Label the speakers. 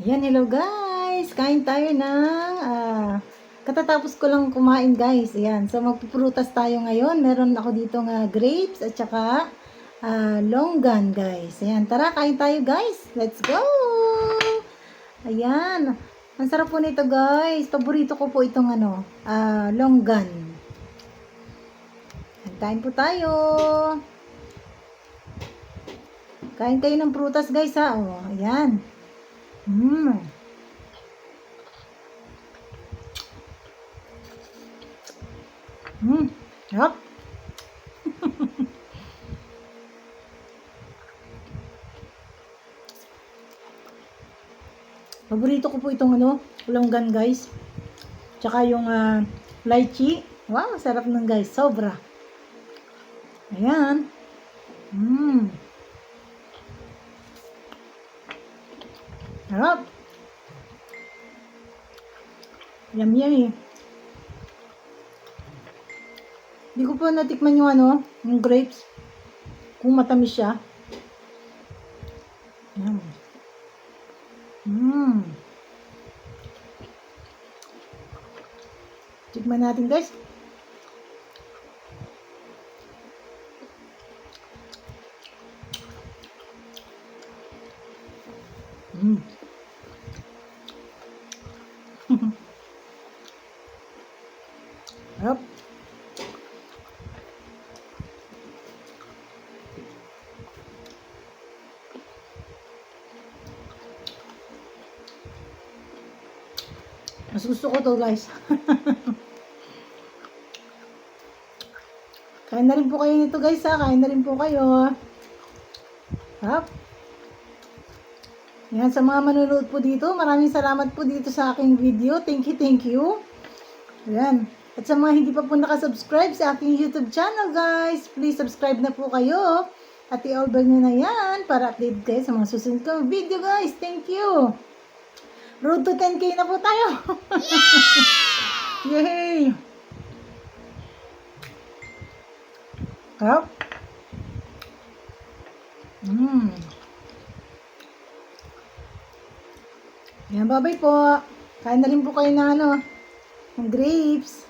Speaker 1: Ayan, hello guys! Kain tayo ng... ah, katatapos ko lang kumain guys. Ayan, so magpuprutas tayo ngayon. Meron ako dito nga grapes at saka ah, longgan guys. Ayan, tara kain tayo guys. Let's go! Ayan. Ang sarap po nito guys. Paborito ko po itong ano, ah, longgan. Ayan, Kain po tayo. Kain kayo ng prutas guys ha. Oh, ayan. Mmm. Mmm. Yup. Paborito ko po itong ano, longgan guys. Tsaka yung ah, lychee. Wow, sarap ng guys. Sobra. Ayan. Yum yummy. Hindi ko pa natikman yung ano, yung grapes. Kung matamis siya. Yum. Mmm. Tikman natin guys. Mmm. Sarap. Mas gusto ko to guys. Kain na rin po kayo nito guys ha. Kain na rin po kayo. Sarap. Yan, sa mga manunood po dito, maraming salamat po dito sa aking video. Thank you, thank you. Ayan. At sa mga hindi pa po nakasubscribe sa aking YouTube channel, guys, please subscribe na po kayo. At i-all bell nyo na yan para update kayo sa mga susunod kong video, guys. Thank you. Road to 10k na po tayo. Yay! Sarap. Mmm. Yan, bye-bye po. Kain na rin po kayo ng ano, ng grapes.